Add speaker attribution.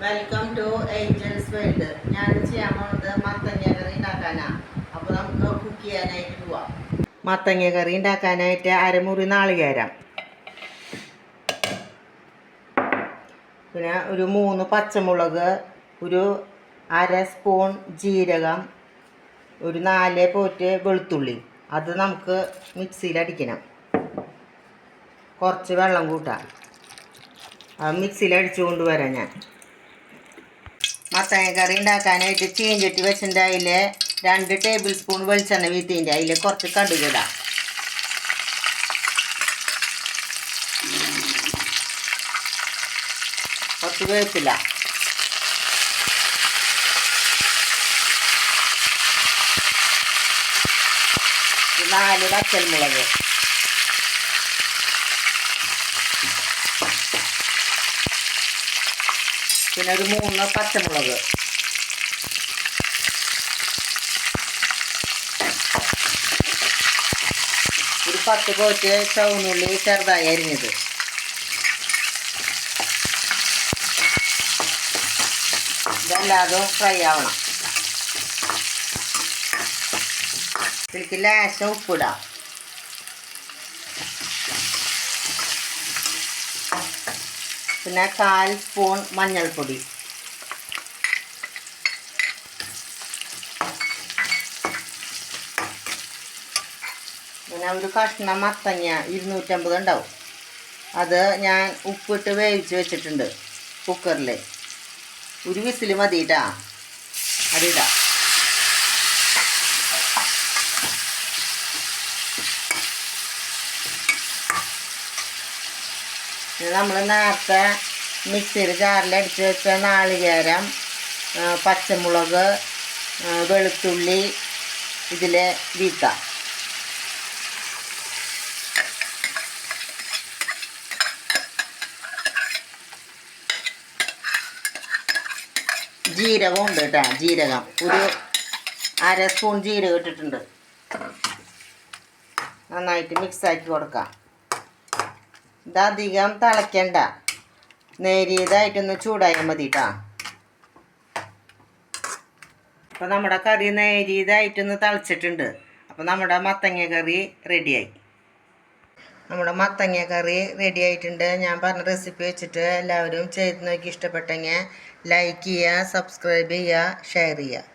Speaker 1: Welcome to Angeles world ഞാൻ ചെയ്യാൻ പോകുന്നത് മത്തങ്ങ കറി ഉണ്ടാക്കാനാണ് അപ്പോൾ നമുക്ക് കുക്ക് ചെയ്യാനായിട്ട് പോവാം. മത്തങ്ങ കറി ഉണ്ടാക്കാനായിട്ട് അരമുറി നാളികേരം. പിന്നെ ഒരു മൂന്ന് പച്ചമുളക് ഒരു അര സ്പൂൺ ജീരകം ഒരു നാല് പോറ്റ് വെളുത്തുള്ളി. അത് നമുക്ക് മിക്സിയിൽ അടിക്കണം. കുറച്ച് വെള്ളം കൂട്ടാം. അത് മിക്സിയിൽ അടിച്ചു കൊണ്ടുവരാം ഞാൻ. മത്തങ്ങ കറി ഉണ്ടാക്കാനായിട്ട് ചീഞ്ചട്ടി വെച്ചിട്ട് അതിൽ രണ്ട് ടേബിൾ സ്പൂൺ വെളിച്ചെണ്ണ വീത്തിന്റെ അതിൽ കുറച്ച് കടുകിടാം കുറച്ച് വേപ്പില്ല നാല് പച്ചൽമുളക് പിന്നെ ഒരു മൂന്ന് പച്ചമുളക്. ഒരു പത്ത് കോറ്റ് ചുവന്നുള്ളി ചെറുതായി അരിഞ്ഞത്. ഇതെല്ലാതും ഫ്രൈ ആവണം. ഇതിലേക്ക് ലേശം ഉപ്പിടാം. പിന്നെ കാൽ സ്പൂൺ മഞ്ഞൾപ്പൊടി. പിന്നെ ഒരു കഷ്ണം മത്തങ്ങ ഇരുന്നൂറ്റമ്പത് ഉണ്ടാവും. അത് ഞാൻ ഉപ്പിട്ട് വേവിച്ച് വെച്ചിട്ടുണ്ട് കുക്കറിൽ ഒരു വിസിൽ മതിയിട്ടാ അതിടാം നമ്മൾ നേരത്തെ മിക്സിയിൽ ജാറിലടിച്ച് വെച്ച നാളികേരം പച്ചമുളക് വെളുത്തുള്ളി ഇതിൽ വീക്കാം ജീരകം ഉണ്ട് കേട്ടോ ജീരകം. ഒരു അര സ്പൂൺ ജീരകം ഇട്ടിട്ടുണ്ട്. നന്നായിട്ട് മിക്സ് ആക്കി കൊടുക്കാം. ഇതധികം തിളയ്ക്കണ്ട നേരിയതായിട്ടൊന്ന് ചൂടായാൽ മതി കേട്ടോ അപ്പോൾ നമ്മുടെ കറി നേരിയതായിട്ടൊന്ന് തിളച്ചിട്ടുണ്ട്. അപ്പോൾ നമ്മുടെ മത്തങ്ങ കറി റെഡിയായി. നമ്മുടെ മത്തങ്ങ കറി റെഡി ആയിട്ടുണ്ട് ഞാൻ പറഞ്ഞ റെസിപ്പി വെച്ചിട്ട് എല്ലാവരും ചെയ്ത് നോക്കി ഇഷ്ടപ്പെട്ടെങ്കിൽ ലൈക്ക് ചെയ്യുക സബ്സ്ക്രൈബ് ചെയ്യുക ഷെയർ ചെയ്യുക.